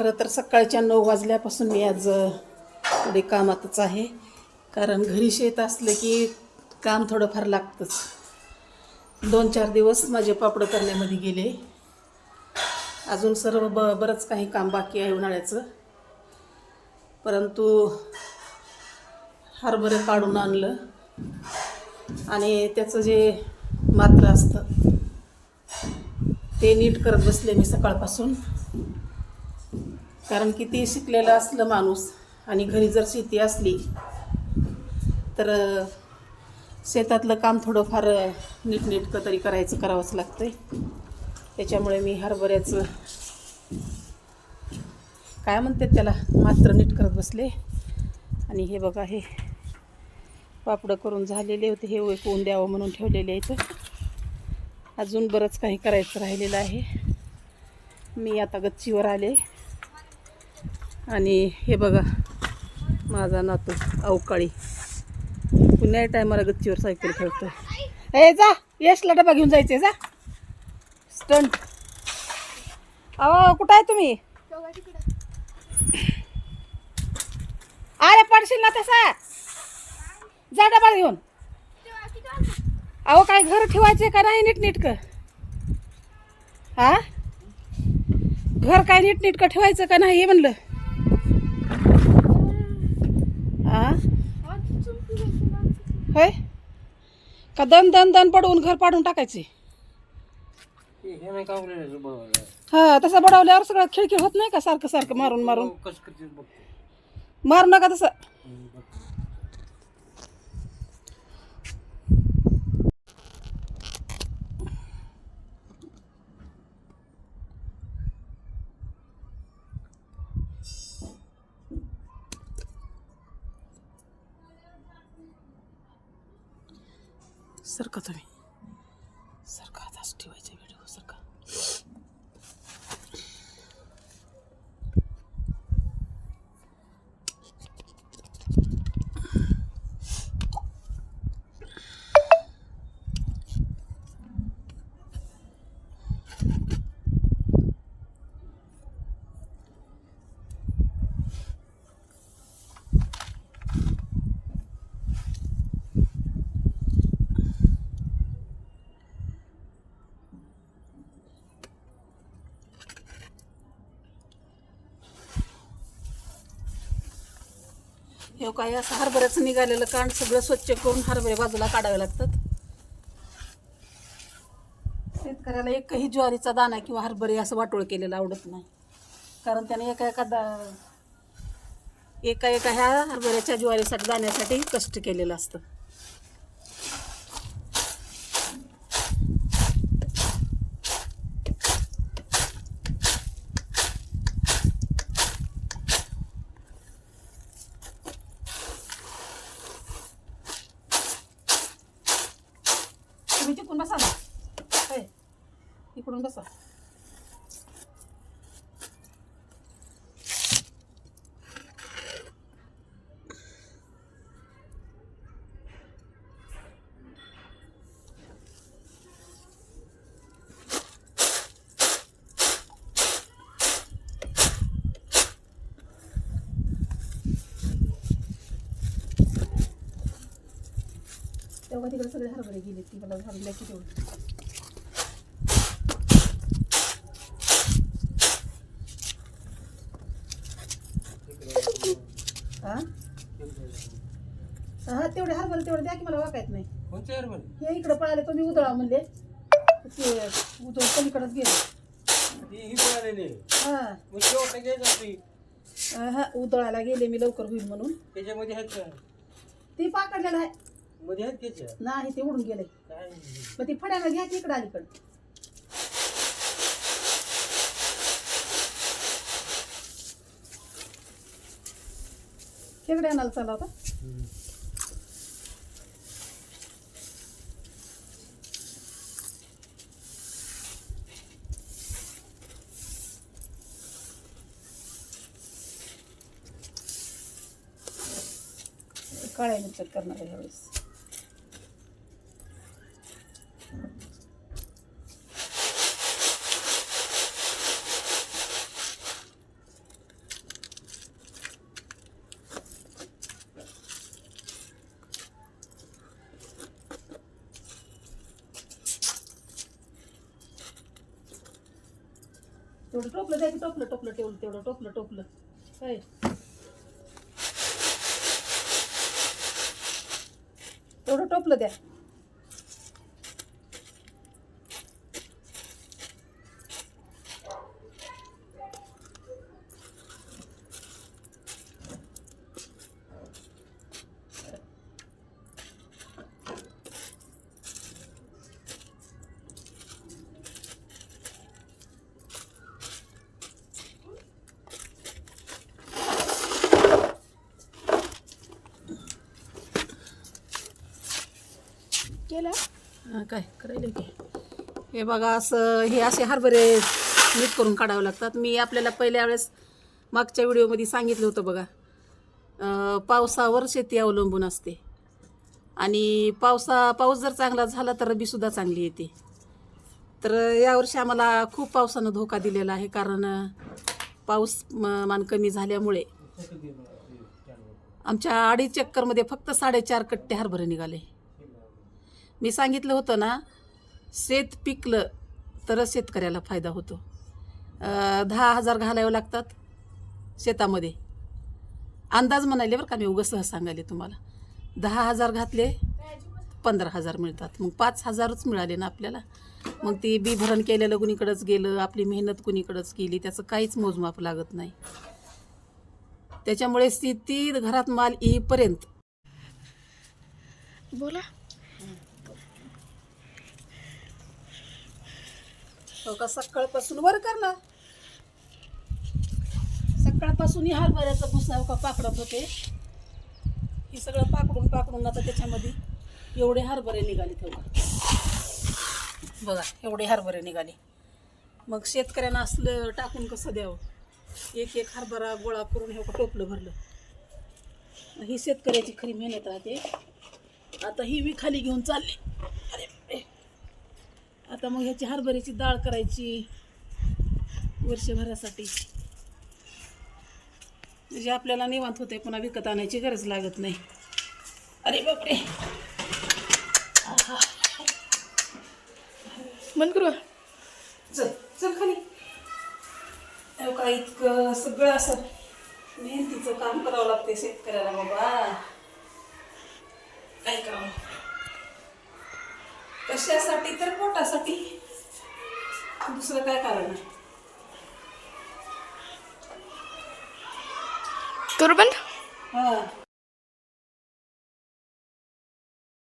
खरं तर सकाळच्या नऊ वाजल्यापासून मी आज थोडे कामातच आहे. कारण घरी शेत असलं की काम थोडंफार लागतंच. दोन चार दिवस माझे पापड करण्यामध्ये गेले. अजून सर्व ब बरंच काही काम बाकी आहे उन्हाळ्याचं. परंतु हरभरे काढून आणलं. आणि त्याचं जे मात्र असतं ते नीट करत बसले मी सकाळपासून. कारण किती शिकलेलं असलं माणूस आणि घरी जर शेती असली तर शेतातलं काम थोडंफार नीटनेटकं तरी करायचं करावंच लागतं आहे त्याच्यामुळे मी हरभऱ्याचं काय म्हणतात त्याला मात्र नीट करत बसले. आणि हे बघा हे पापडं करून झालेले होते हे वेकवून द्यावं म्हणून ठेवलेले आहेत. अजून बरंच काही करायचं राहिलेलं आहे. मी आता गच्चीवर आले. आणि हे बघा माझा नातू अवकाळी. पुन्हा टायमाला गच्चीवर सायकल खेळतो ए जा यशला डबा घेऊन जायचे जा. स्टंट अहो कुठं आहे तुम्ही? अरे पडशील ना तसा. जा डबा घेऊन. अहो काय घर ठेवायचे का नाही नीट नीटकं हा घर काय नीट नीटकं ठेवायचं का नाही हे म्हणलं. हा होय? का दन दन दन पडवून घर पाडून टाकायचे? हे हा तसं बडवल्यावर सगळं खिळखिळ होत नाही का सारखं सारखं मारून मारून? कसं करते बघतो. मारू नका तसं. सरका तुम्ही हे काय असं हरभऱ्याचं निघालेलं कांड सगळं स्वच्छ करून हरभरे बाजूला काढावे लागतात. शेतकऱ्याला एकही ज्वारीचा दाणा किंवा हरभरे असं वाटोळ केलेलं आवडत नाही. कारण त्याने एका एका दा एका एका ह्या हरभऱ्याच्या ज्वारीसाठी दाण्यासाठी कष्ट केलेलं असतं तुम्ही तिकडून बसा ना होय. इकडून बसा तेव्हा तिकडे सगळे हरभरे गेले ती मला झालेल्या किती होते हा? हा तेवढे हरभरे तेवढे द्या की मला वाकायत नाही. कोणते हे इकडे पळाले तुम्ही उदळा म्हणले. ते उदळ पलीकडेच गेले. ती ही पळालेली हा. मग घ्यायचं हा उदळाला गेले मी लवकर होईल म्हणून. त्याच्यामध्ये आहेत का? ती पाकडलेलं आहे. मध्ये आहेत त्याच्या नाही ते उडून गेले. काय? मग ती फड्याला घ्यायची इकडं अलीकडं. तिकडे आणायला चालला होता काळ्या मिरच्यात करणार आहे ह्यावेळेस. थोडं टोपलं द्या की टोपलं टोपलं ठेवलं तेवढं टोपलं टोपलं. काय? तेवढं टोपलं द्या. केलं. हां काय? करायला की. हे बघा असं हे असे हरभरे नीट करून काढावे लागतात. मी आपल्याला पहिल्या वेळेस मागच्या व्हिडिओमध्ये सांगितलं होतं बघा. पावसावर शेती अवलंबून असते. आणि पावसा पाऊस जर चांगला झाला तर रबीसुद्धा चांगली येते. तर यावर्षी आम्हाला खूप पावसानं धोका दिलेला आहे कारण पाऊस मान कमी झाल्यामुळे आमच्या अडीच चक्करमध्ये फक्त साडेचार कट्टे हरभरे निघाले. मी सांगितलं होतं ना शेत पिकलं तरच शेतकऱ्याला फायदा होतो. दहा हजार घालावे लागतात शेतामध्ये. अंदाज म्हणाले बरं का मी उगं सहज सांगायले तुम्हाला. दहा हजार घातले पंधरा हजार मिळतात. मग पाच हजारच मिळाले ना आपल्याला. मग ती बी भरण केलेलं कुणीकडंच गेलं आपली मेहनत कुणीकडंच केली त्याचं काहीच मोजमाप लागत नाही. त्याच्यामुळे स्थिती घरात माल येईपर्यंत. बोला. हो का? सकाळपासून. वर करला सकाळपासून ही हरभऱ्याचा भुसा हो का? पाकडत होते. हे सगळं पाकडून पाकडून आता त्याच्यामध्ये एवढे हरभरे निघाले तेव्हा. बघा एवढे हरभरे निघाले. मग शेतकऱ्यांना असलं टाकून कसं द्यावं? एक एक हरभरा गोळा करून हे हो टोपलं भरलं. ही शेतकऱ्याची खरी मेहनत राहते. आता ही मी खाली घेऊन चालली. आता मग ह्याची हरभऱ्याची डाळ करायची वर्षभरासाठी. म्हणजे आपल्याला निवांत होते पुन्हा विकत आणायची गरज लागत नाही. अरे बापरे. मन करू. चल चल खाली. अहो, काय इतकं सगळं असं मेहनतीचं काम करावं लागते शेतकऱ्याला बाबा काय करावं कशासाठी तर पोटासाठी. दुसरं काय कारण आहे? करू बंद हा.